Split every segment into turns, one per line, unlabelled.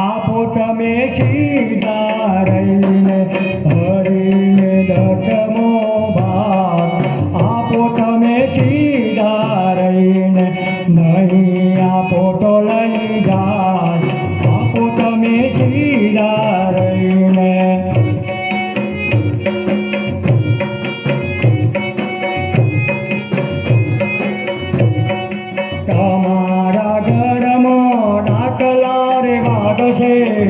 ఆపుటమే సీతారైన de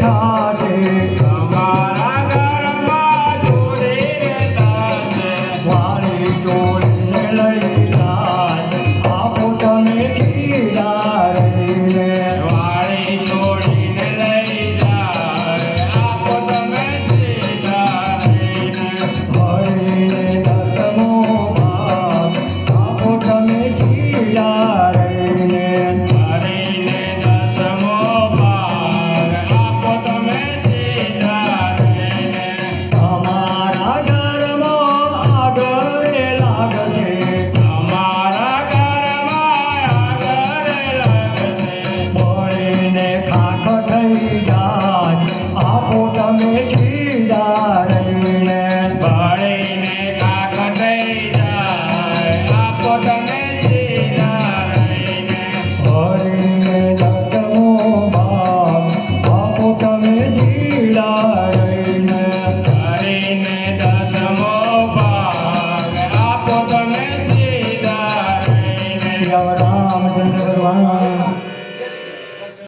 God.
water.